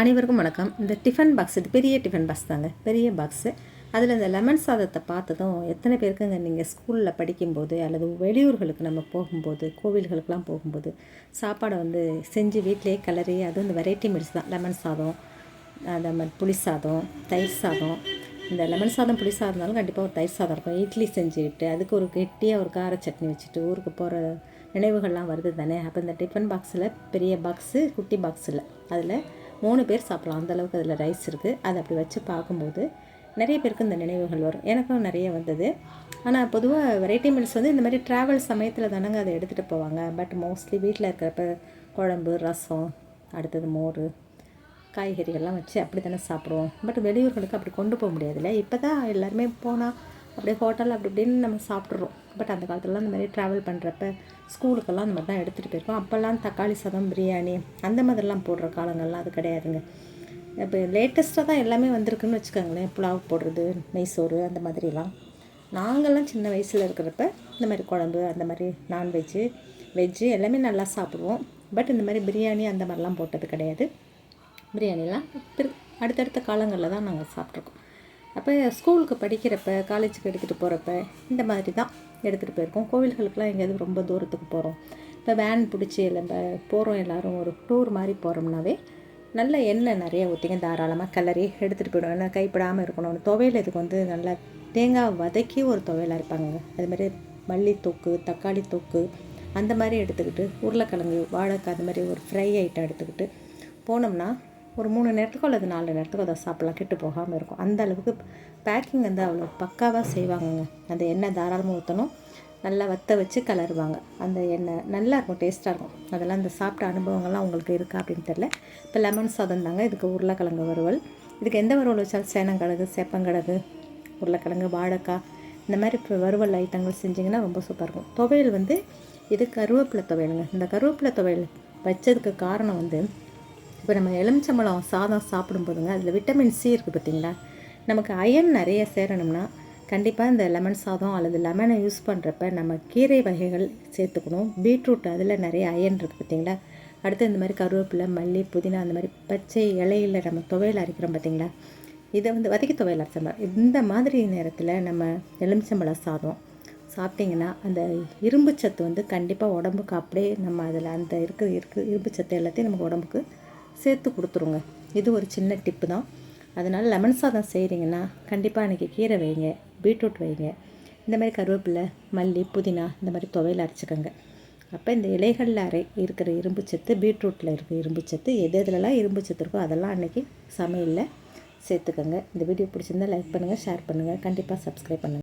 அனைவருக்கும் வணக்கம். இந்த டிஃபன் பாக்ஸ் இது பெரிய டிஃபன் பாக்ஸ் தாங்க. பெரிய பாக்ஸு அதில் இந்த லெமன் சாதத்தை பார்த்ததும் எத்தனை பேருக்குங்க நீங்கள் ஸ்கூலில் படிக்கும்போது அல்லது வெளியூர்களுக்கு நம்ம போகும்போது கோவில்களுக்கெலாம் போகும்போது சாப்பாடை வந்து செஞ்சு வீட்டிலே கலரி அதுவும் இந்த வெரைட்டி மில்ஸ் தான். லெமன் சாதம் அந்த மாதிரி புளி சாதம் தயிர் சாதம். இந்த லெமன் சாதம் புளி சாதம் இருந்தாலும் கண்டிப்பாக ஒரு தயிர் சாதம் இருக்கும். இட்லி செஞ்சுக்கிட்டு அதுக்கு ஒரு கெட்டியாக ஒரு கார சட்னி வச்சுட்டு ஊருக்கு போகிற நினைவுகள்லாம் வருது தானே? அப்போ இந்த டிஃபன் பாக்ஸில் பெரிய பாக்ஸு குட்டி பாக்ஸில் அதில் மூணு பேர் சாப்பிட்லாம். அந்தளவுக்கு அதில் ரைஸ் இருக்குது அதை அப்படி வச்சு பார்க்கும்போது நிறைய பேருக்கு இந்த நினைவுகள் வரும். எனக்கும் நிறைய வந்தது. ஆனால் பொதுவாக வெரைட்டி மீல்ஸ் வந்து இந்த மாதிரி ட்ராவல் சமயத்தில் தானங்க அதை எடுத்துகிட்டு போவாங்க. பட் மோஸ்ட்லி வீட்டில் இருக்கிறப்ப குழம்பு ரசம் அடுத்தது மோர் காய்கறிகள்லாம் வச்சு அப்படி தானே சாப்பிடுவோம். பட் வெளியூர்களுக்கு அப்படி கொண்டு போக முடியாதுல்ல. இப்போ தான் எல்லாருமே போனால் அப்படியே ஹோட்டல் அப்படி இப்படின்னு நம்ம சாப்பிட்றோம். பட் அந்த காலத்துலலாம் இந்த மாதிரி ட்ராவல் பண்ணுறப்ப ஸ்கூலுக்கெல்லாம் அந்த மாதிரி தான் எடுத்துகிட்டு போயிருக்கோம். அப்போல்லாம் தக்காளி சாதம் பிரியாணி அந்த மாதிரிலாம் போடுற காலங்கள்லாம் அது கிடையாதுங்க. இப்போ லேட்டஸ்ட்டாக தான் எல்லாமே வந்திருக்குன்னு வச்சுக்கோங்களேன். புலாவ் போடுறது நெய்சோறு அந்த மாதிரிலாம். நாங்கள்லாம் சின்ன வயசில் இருக்கிறப்ப இந்த மாதிரி குழம்பு அந்த மாதிரி நான்வெஜ்ஜு வெஜ்ஜு எல்லாமே நல்லா சாப்பிடுவோம். பட் இந்த மாதிரி பிரியாணி அந்த மாதிரிலாம் போட்டது கிடையாது. பிரியாணிலாம் அடுத்தடுத்த காலங்களில் தான் நாங்கள் சாப்பிட்ருக்கோம். அப்போ ஸ்கூலுக்கு படிக்கிறப்ப காலேஜுக்கு எடுத்துகிட்டு போகிறப்ப இந்த மாதிரி தான் எடுத்துகிட்டு போயிருக்கோம். கோவில்களுக்கெலாம் எங்கேயாவது ரொம்ப தூரத்துக்கு போகிறோம் இப்போ வேன் பிடிச்சி இல்லை போகிறோம் எல்லோரும் ஒரு டூர் மாதிரி போகிறோம்னாவே நல்ல எண்ணெய் நிறைய ஊற்றிங்க தாராளமாக கலரி எடுத்துகிட்டு போயிடும் ஏன்னா கைப்படாமல் இருக்கணும் துவையில் இதுக்கு வந்து நல்லா தேங்காய் வதக்கி ஒரு துவையலாக இருப்பாங்க. அதுமாதிரி மல்லி தொக்கு தக்காளி தொக்கு அந்த மாதிரி எடுத்துக்கிட்டு உருளைக்கிழங்கு வாழைக்காய் அது மாதிரி ஒரு ஃப்ரை ஐட்டம் எடுத்துக்கிட்டு போனோம்னா ஒரு மூணு நேரத்துக்கோ அல்லது நாலு நேரத்துக்கோ அதை சாப்பிட்லாம். கெட்டு போகாமல் இருக்கும். அந்த அளவுக்கு பேக்கிங் வந்து அவ்வளோ பக்காவாக செய்வாங்கங்க. அந்த எண்ணெய் தாராளமாக ஊற்றணும் நல்லா வற்ற வச்சு கலருவாங்க. அந்த எண்ணெய் நல்லா இருக்கும் டேஸ்ட்டாக இருக்கும். அதெல்லாம் அந்த சாப்பிட்ட அனுபவங்கள்லாம் உங்களுக்கு இருக்கா அப்படின்னு தெரில இப்போ லெமன் சாதம் தாங்க. இதுக்கு உருளைக்கிழங்கு வறுவல். இதுக்கு எந்த வறுவல் வச்சாலும் சேனங்கிழங்கு சேப்பங்கிழங்கு உருளைக்கிழங்கு வாழைக்காய் இந்த மாதிரி இப்போ வறுவல் ஐட்டங்கள் செஞ்சிங்கன்னா ரொம்ப சூப்பராக இருக்கும். துவையல் வந்து இது கருவேப்பிலை துவையலுங்க. இந்த கருவேப்பிலை துவையல் வச்சதுக்கு காரணம் வந்து இப்போ நம்ம எலுமிச்சம்பழம் சாதம் சாப்பிடும் போதுங்க அதில் விட்டமின் சி இருக்குது பார்த்திங்களா? நமக்கு அயன் நிறைய சேரணும்னா கண்டிப்பாக இந்த லெமன் சாதம் அல்லது லெமனை யூஸ் பண்ணுறப்ப நம்ம கீரை வகைகள் சேர்த்துக்கணும். பீட்ரூட் அதில் நிறைய அயன் இருக்குது பார்த்திங்களா? அடுத்து இந்த மாதிரி கருவேப்பிலை மல்லி புதினா அந்த மாதிரி பச்சை இலையில் நம்ம துவையல் அரைக்கிறோம் பார்த்திங்களா? இதை வந்து வதக்கி துவையல் அரைச்சம்பா இந்த மாதிரி நேரத்தில் நம்ம எலுமிச்சம்பழம் சாதம் சாப்பிட்டிங்கன்னா அந்த இரும்பு சத்து வந்து கண்டிப்பாக உடம்புக்கு அப்படியே நம்ம அதில் அந்த இருக்கிற இருக்கு இரும்பு சத்து எல்லாத்தையும் நமக்கு உடம்புக்கு சேர்த்து கொடுத்துருங்க. இது ஒரு சின்ன டிப்பு தான். அதனால் லெமன் சாதம் செய்கிறீங்கன்னா கண்டிப்பாக அன்றைக்கி கீரை வைங்க பீட்ரூட் வைங்க. இந்த மாதிரி கருவேப்பிலை மல்லி புதினா இந்த மாதிரி துவையில் அரைச்சிக்கோங்க. அப்போ இந்த இலைகளில் அரை இருக்கிற இரும்பு சத்து பீட்ரூட்டில் இருக்கிற இரும்பு சத்து எது எதுலலாம் இரும்பு சத்து இருக்கோ அதெல்லாம் அன்றைக்கி சமையலில் சேர்த்துக்கோங்க. இந்த வீடியோ பிடிச்சிருந்தால் லைக் பண்ணுங்கள் ஷேர் பண்ணுங்கள் கண்டிப்பாக சப்ஸ்கிரைப் பண்ணுங்கள்